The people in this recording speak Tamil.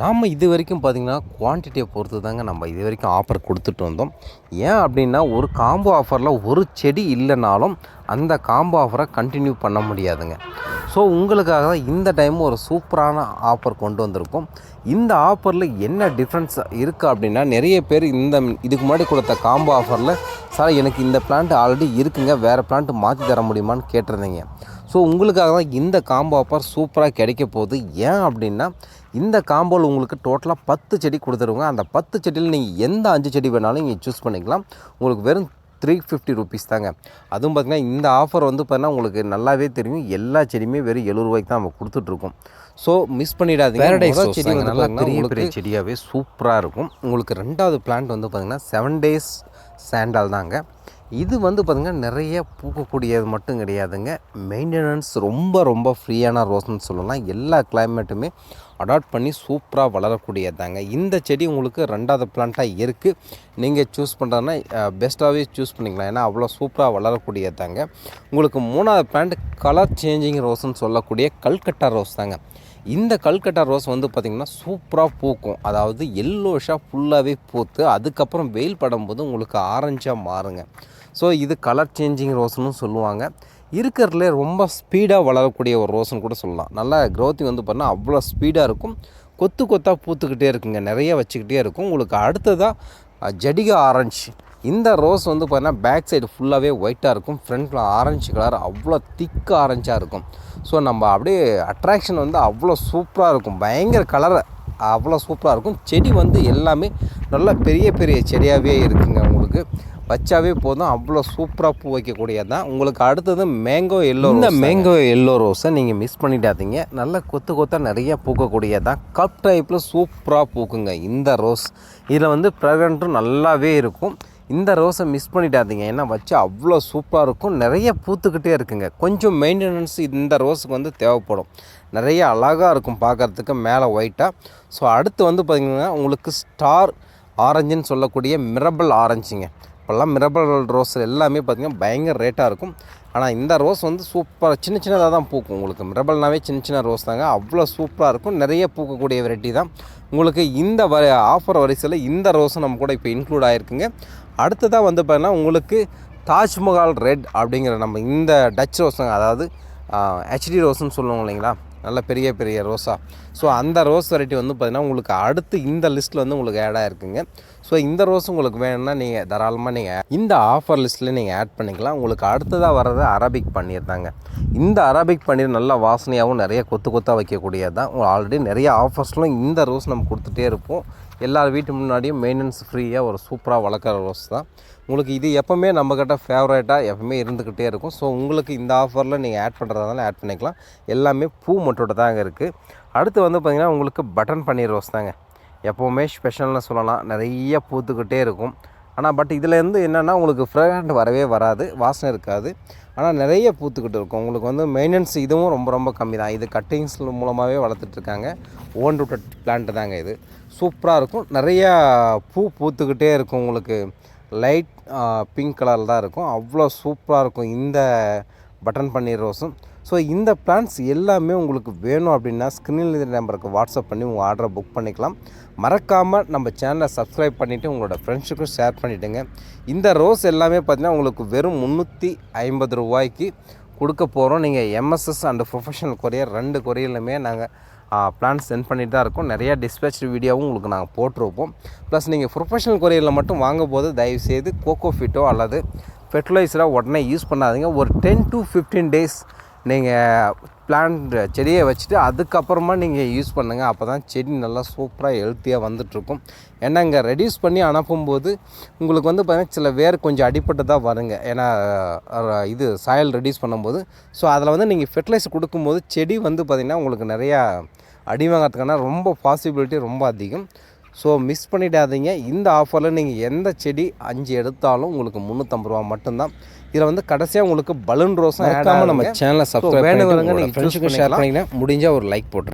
நாம் இது வரைக்கும் பார்த்திங்கன்னா குவான்டிட்டியை பொறுத்து தாங்க நம்ம இது வரைக்கும் ஆஃபர் கொடுத்துட்டு வந்தோம். ஏன் அப்படின்னா ஒரு காம்போ ஆஃபரில் ஒரு செடி இல்லைனாலும் அந்த காம்போ ஆஃபரை கண்டினியூ பண்ண முடியாதுங்க. ஸோ உங்களுக்காக தான் இந்த டைம் ஒரு சூப்பரான ஆஃபர் கொண்டு வந்திருக்கோம். இந்த ஆஃபரில் என்ன டிஃப்ரென்ஸ் இருக்குது அப்படின்னா நிறைய பேர் இந்த இதுக்கு முன்னாடி கொடுத்த காம்போ ஆஃபரில் சார் எனக்கு இந்த பிளான்ட் ஆல்ரெடி இருக்குங்க. வேறு பிளான்ட் மாற்றி தர முடியுமான்னு கேட்டிருந்தீங்க. ஸோ உங்களுக்காக தான் இந்த காம்போ ஆஃபர் சூப்பராக கிடைக்க போகுது. ஏன் அப்படின்னா இந்த காம்போவில் உங்களுக்கு டோட்டலாக பத்து செடி கொடுத்துருவோங்க அந்த பத்து செடியில் நீங்கள் எந்த அஞ்சு செடி வேணாலும் நீங்கள் சூஸ் பண்ணிக்கலாம். உங்களுக்கு வெறும் த்ரீ ஃபிஃப்டி ருபீஸ் தாங்க. அதுவும் பார்த்திங்கன்னா இந்த ஆஃபர் வந்து பார்த்தீங்கன்னா உங்களுக்கு நல்லாவே தெரியும். எல்லா செடியுமே வெறும் எழுபது ரூபாய்க்கு தான் நம்ம கொடுத்துட்ருக்கோம் ஸோ மிஸ் பண்ணிடாதீங்க. Rose செடி வந்து நல்லா பெரிய பெரிய செடியாகவே சூப்பராக இருக்கும். உங்களுக்கு ரெண்டாவது பிளான்ட் வந்து பார்த்திங்கன்னா செவன் டேஸ் சாண்டால் தாங்க. இது வந்து பார்த்திங்கன்னா நிறைய பூக்கக்கூடியது மட்டும் கிடையாதுங்க. மெயின்டெனன்ஸ் ரொம்ப ரொம்ப ஃப்ரீயான ரோஸ்ன்னு சொல்லலாம். எல்லா கிளைமேட்டுமே அடாப்ட் பண்ணி சூப்பராக வளரக்கூடியது தாங்க இந்த செடி உங்களுக்கு ரெண்டாவது பிளான்ட்டாக இருக்குது நீங்கள் சூஸ் பண்ணுறதுனா பெஸ்ட்டாகவே சூஸ் பண்ணிக்கலாம். ஏன்னா அவ்வளோ சூப்பராக வளரக்கூடியது தாங்க உங்களுக்கு மூணாவது பிளான்ட் கலர் சேஞ்சிங் ரோஸ்ன்னு சொல்லக்கூடிய கல்கட்டா ரோஸ் தாங்க. இந்த கல்கட்டா ரோஸ் வந்து பார்த்திங்கன்னா சூப்பராக பூக்கும். அதாவது எல்லோஷாக ஃபுல்லாகவே பூத்து அதுக்கப்புறம் வெயில் படும்போது உங்களுக்கு ஆரஞ்சாக மாறுங்க. ஸோ இது கலர் சேஞ்சிங் ரோஸ்னு சொல்லுவாங்க. இருக்கிறதுல ரொம்ப ஸ்பீடாக வளரக்கூடிய ஒரு ரோஸ்னு கூட சொல்லலாம். நல்லா க்ரோத்திங் வந்து பார்த்தா அவ்வளோ ஸ்பீடாக இருக்கும். கொத்து கொத்தாக பூத்துக்கிட்டே இருக்குங்க. நிறைய வச்சுக்கிட்டே இருக்கும். உங்களுக்கு அடுத்ததாக ஜடிகா ஆரஞ்சு இந்த ரோஸ் வந்து பார்த்தீங்கன்னா பேக் சைடு ஃபுல்லாகவே ஒயிட்டாக இருக்கும். ஃப்ரண்ட்டில் ஆரஞ்சு கலர் அவ்வளோ திக் ஆரஞ்சாக இருக்கும். ஸோ நம்ம அப்படியே அட்ராக்ஷன் வந்து அவ்வளோ சூப்பராக இருக்கும். பயங்கர கலர் அவ்வளோ சூப்பராக இருக்கும். செடி வந்து எல்லாமே நல்ல பெரிய பெரிய செடியாகவே இருக்குங்க உங்களுக்கு. வச்சாவே போதும். அவ்வளோ சூப்பராக பூ வைக்கக்கூடியது தான் உங்களுக்கு அடுத்தது மேங்கோ எல்லோ இந்த மேங்கோ எல்லோ ரோஸை நீங்கள் மிஸ் பண்ணிடாதீங்க. நல்ல கொத்து கொத்தாக நிறைய பூக்கக்கூடியது தான் கப் டைப்பில் சூப்பராக பூக்குங்க இந்த ரோஸ் இதில் வந்து ப்ரெக்னெண்ட்டும் நல்லாவே இருக்கும். இந்த ரோஸை மிஸ் பண்ணிடாதீங்க. ஏன்னா வச்சு அவ்வளோ சூப்பராக இருக்கும். நிறைய பூத்துக்கிட்டே இருக்குங்க. கொஞ்சம் மெயின்டெனன்ஸ் இந்த ரோஸுக்கு வந்து தேவைப்படும். நிறைய அழகாக இருக்கும் பார்க்குறதுக்கு மேலே ஒயிட்டாக ஸோ அடுத்து வந்து பார்த்திங்கன்னா உங்களுக்கு ஸ்டார் ஆரஞ்சுன்னு சொல்லக்கூடிய மிரபல் ஆரஞ்சுங்க அப்போல்லாம் மிரபல் ரோஸ் எல்லாமே பார்த்திங்கன்னா பயங்கர ரேட்டாக இருக்கும். ஆனால் இந்த ரோஸ் வந்து சூப்பராக சின்ன சின்னதாக தான் பூக்கும். உங்களுக்கு மிரபல்னாவே சின்ன சின்ன ரோஸ் தாங்க. அவ்வளோ சூப்பராக இருக்கும். நிறைய பூக்கக்கூடிய வெரைட்டி தான். உங்களுக்கு இந்த வ ஆஃபர் வரிசையில் இந்த ரோஸும் நம்ம கூட இப்போ இன்க்ளூட் ஆகிருக்குங்க அடுத்ததாக வந்து பார்த்தீங்கன்னா உங்களுக்கு தாஜ்மஹால் ரெட் அப்படிங்கிற நம்ம இந்த டச் ரோஸுங்க அதாவது ஹெச்டி ரோஸ்ன்னு சொல்லுவோம் இல்லைங்களா? நல்ல பெரிய பெரிய ரோஸாக ஸோ அந்த ரோஸ் வெரைட்டி வந்து பார்த்திங்கன்னா உங்களுக்கு அடுத்து இந்த லிஸ்ட்டில் வந்து உங்களுக்கு ஆடாக இருக்குங்க ஸோ இந்த ரோஸ் உங்களுக்கு வேணும்னா நீங்கள் தாராளமாக நீங்கள் இந்த ஆஃபர் லிஸ்ட்டில் நீங்கள் ஆட் பண்ணிக்கலாம். உங்களுக்கு அடுத்ததாக வர்றது அரபிக் பன்னீர் தாங்க. இந்த அரபிக் பன்னீர் நல்ல வாசனையாகவும் நிறைய கொத்து கொத்தாக வைக்கக்கூடியது தான் ஆல்ரெடி நிறைய ஆஃபர்ஸ்லாம் இந்த ரோஸ் நம்ம கொடுத்துட்டே இருப்போம். எல்லார் வீட்டு முன்னாடியும் மெயின்டெனன்ஸ் ஃப்ரீயாக ஒரு சூப்பராக வளர்க்குற ரோஸ் தான். உங்களுக்கு இது எப்போவுமே நம்மக்கிட்ட ஃபேவரேட்டாக எப்பவுமே இருந்துக்கிட்டே இருக்கும். ஸோ உங்களுக்கு இந்த ஆஃபரில் நீங்கள் ஆட் பண்ணுறதால ஆட் பண்ணிக்கலாம். எல்லாமே பூ மட்டும் தாங்க இருக்குது அடுத்து வந்து பார்த்திங்கன்னா உங்களுக்கு பட்டன் பன்னீர் ரோஸ் தாங்க. எப்போவுமே ஸ்பெஷல்னு சொல்லலாம். நிறைய பூத்துக்கிட்டே இருக்கும். ஆனால் பட் இதில் என்னென்னா உங்களுக்கு ஃப்ரெக்ரண்ட் வரவே வராது வாசனை இருக்காது. ஆனால் நிறைய பூத்துக்கிட்டு இருக்கும். உங்களுக்கு வந்து மெயின்டெனன்ஸ் இதுவும் ரொம்ப ரொம்ப கம்மி தான் இது கட்டிங்ஸ் மூலமாகவே வளர்த்துட்ருக்காங்க ஓன் ரூட்டட் பிளான்ட் தாங்க இது. சூப்பராக இருக்கும். நிறையா பூ பூத்துக்கிட்டே இருக்கும் உங்களுக்கு. லைட் பிங்க் கலரில் தான் இருக்கும். அவ்வளோ சூப்பராக இருக்கும். இந்த பட்டன் பன்னீர் ரோஸும். ஸோ இந்த பிளான்ஸ் எல்லாமே உங்களுக்கு வேணும் அப்படின்னா ஸ்க்ரீனில் இருக்கிற நம்பருக்கு வாட்ஸ்அப் பண்ணி உங்கள் ஆர்டரை புக் பண்ணிக்கலாம். மறக்காமல் நம்ம சேனலை சப்ஸ்கிரைப் பண்ணிவிட்டு உங்களோட ஃப்ரெண்ட்ஸுக்கும் ஷேர் பண்ணிவிடுங்க இந்த ரோஸ் எல்லாமே பார்த்தீங்கன்னா உங்களுக்கு வெறும் முந்நூற்றி ஐம்பது ரூபாய்க்கு கொடுக்க போகிறோம் நீங்கள் எம்எஸ்எஸ் அண்ட் ப்ரொஃபஷனல் கொரியர் ரெண்டு கொரியர்லையுமே நாங்கள் பிளான் சென்ட் பண்ணிட்டு தான் இருக்கோம். நிறையா டிஸ்பேச் வீடியோவும் உங்களுக்கு நாங்கள் போட்டிருப்போம். ப்ளஸ் நீங்கள் ப்ரொஃபஷனல் கொரியரில் மட்டும் வாங்கும்போது தயவுசெய்து கோகோ ஃபிட்டோ அல்லது ஃபெர்டிலைசராக உடனே யூஸ் பண்ணாதீங்க. ஒரு டென் டு ஃபிஃப்டீன் டேஸ் நீங்கள் பிளான்ட் செடியை வச்சுட்டு அதுக்கப்புறமா நீங்கள் யூஸ் பண்ணுங்கள் அப்போ தான் செடி நல்லா சூப்பராக ஹெல்த்தியாக வந்துட்ருக்கும் ஏன்னா இங்கே ரெடியூஸ் பண்ணி அனுப்பும்போது உங்களுக்கு வந்து பார்த்திங்கன்னா சில வேர் கொஞ்சம் அடிப்பட்டு தான் வருங்க. ஏன்னா இது சாயல் ரெடியூஸ் பண்ணும்போது. ஸோ அதில் வந்து நீங்கள் ஃபெர்டிலைசர் கொடுக்கும்போது செடி வந்து பார்த்திங்கன்னா உங்களுக்கு நிறையா அடி வாங்கிறதுக்கான ரொம்ப பாசிபிலிட்டி ரொம்ப அதிகம். ஸோ மிஸ் பண்ணிடாதீங்க. இந்த ஆஃபரில் நீங்கள் எந்த செடி அஞ்சு எடுத்தாலும் உங்களுக்கு முந்நூற்றம்பது ரூபா மட்டும்தான். இதில் வந்து கடைசியாக உங்களுக்கு பலூன் ரோஸும் நம்ம சேனலை subscribe வேணுங்கிறவங்க நீங்கள் ஷேர் பண்ணிங்கன்னா முடிஞ்சால் ஒரு லைக் போட்டுருங்க.